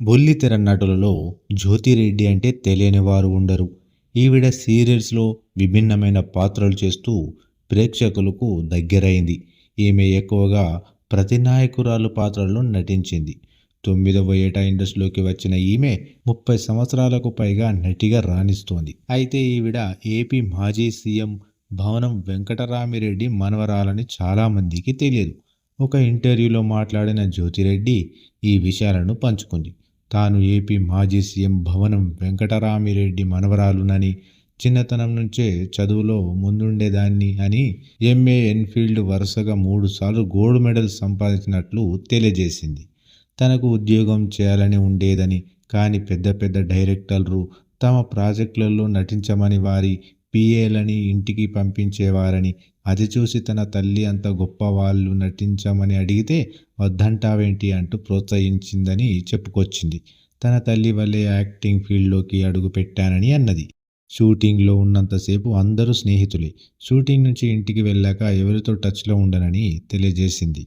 బుల్లితెర నటులలో జ్యోతిరెడ్డి అంటే తెలియని వారు ఉండరు. ఈవిడ సీరియల్స్లో విభిన్నమైన పాత్రలు చేస్తూ ప్రేక్షకులకు దగ్గరైంది. ఈమె ఎక్కువగా ప్రతినాయకురాలు పాత్రల్లో నటించింది. తొమ్మిదవ ఏటా ఇండస్ట్రీలోకి వచ్చిన ఈమె ముప్పై సంవత్సరాలకు పైగా నటిగా రాణిస్తోంది. అయితే ఈవిడ ఏపీ మాజీ సీఎం భవనం వెంకటరామిరెడ్డి మనవరాలని చాలామందికి తెలియదు. ఒక ఇంటర్వ్యూలో మాట్లాడిన జ్యోతిరెడ్డి ఈ విషయాలను పంచుకుంది. తాను ఏపీ మాజీ సీఎం భవనం వెంకటరామిరెడ్డి మనవరాలునని చిన్నతనం నుంచే చదువులో ముందుండేదాన్ని అని ఎంఏ ఎన్ఫీల్డ్ వరుసగా మూడుసార్లు గోల్డ్ మెడల్ సంపాదించినట్లు తెలియజేసింది. తనకు ఉద్యోగం చేయాలని ఉండేదని కానీ పెద్ద పెద్ద డైరెక్టర్లు తమ ప్రాజెక్టులలో నటించమని వారి పిఏలని ఇంటికి పంపించేవారని అది చూసి తన తల్లి అంత గొప్ప వాళ్ళు నటించమని అడిగితే వద్దంటావేంటి అంటూ ప్రోత్సహించిందని చెప్పుకొచ్చింది. తన తల్లి వల్లే యాక్టింగ్ ఫీల్డ్లోకి అడుగు పెట్టానని అన్నది. షూటింగ్లో ఉన్నంతసేపు అందరూ స్నేహితులే. షూటింగ్ నుంచి ఇంటికి వెళ్ళాక ఎవరితో టచ్లో ఉండనని తెలియజేసింది.